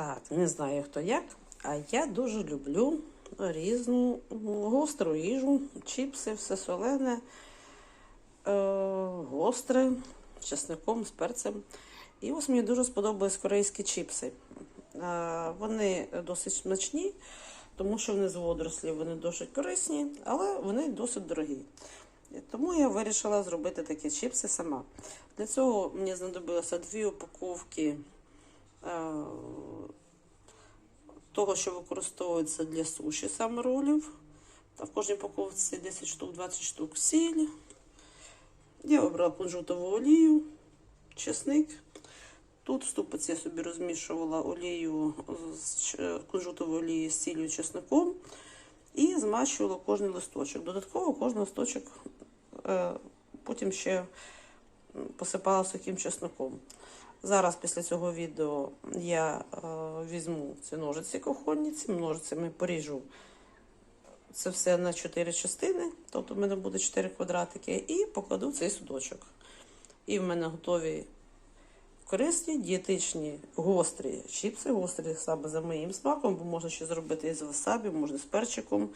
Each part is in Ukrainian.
Так, не знаю хто як, а я дуже люблю різну гостру їжу, чіпси, все солене, е, гостре, чесником, з перцем. І ось мені дуже сподобались корейські чіпси. Е, вони досить смачні, тому що вони з водорослів, вони досить корисні, але вони досить дорогі. Тому я вирішила зробити такі чіпси сама. Для цього мені знадобилося дві упаковки е, того, що використовується для суші саме ролів. Та в кожній упаковці 10 штук, 20 штук сіль. Я вибрала кунжутову олію, чесник. Тут в ступиці я собі розмішувала олію з кунжутової олії з сіллю чесником і змащувала кожний листочок. Додатково кожен листочок е, потім ще посипала сухим чесником. Зараз після цього відео я е, візьму ці ножиці кухонні, цими ножицями поріжу це все на 4 частини, тобто в мене буде 4 квадратики, і покладу цей судочок. І в мене готові корисні, дієтичні, гострі чіпси, гострі саме за моїм смаком, бо можна ще зробити і з васабі, можна з перчиком,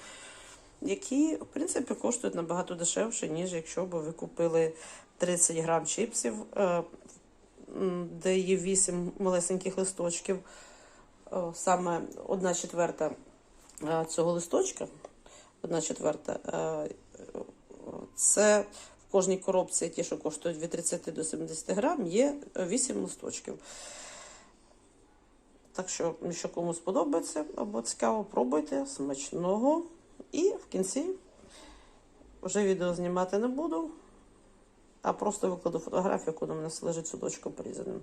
які, в принципі, коштують набагато дешевше, ніж якщо б ви купили 30 грам чіпсів, е, де є 8 малесеньких листочків. Саме одна четверта е, цього листочка, одна четверта, е, це в кожній коробці, ті, що коштують від 30 до 70 грам, є 8 листочків. Так що, якщо комусь подобається або цікаво, пробуйте смачного. І в кінці вже відео знімати не буду, а просто викладу фотографію, куди в мене лежить судочком порізаним.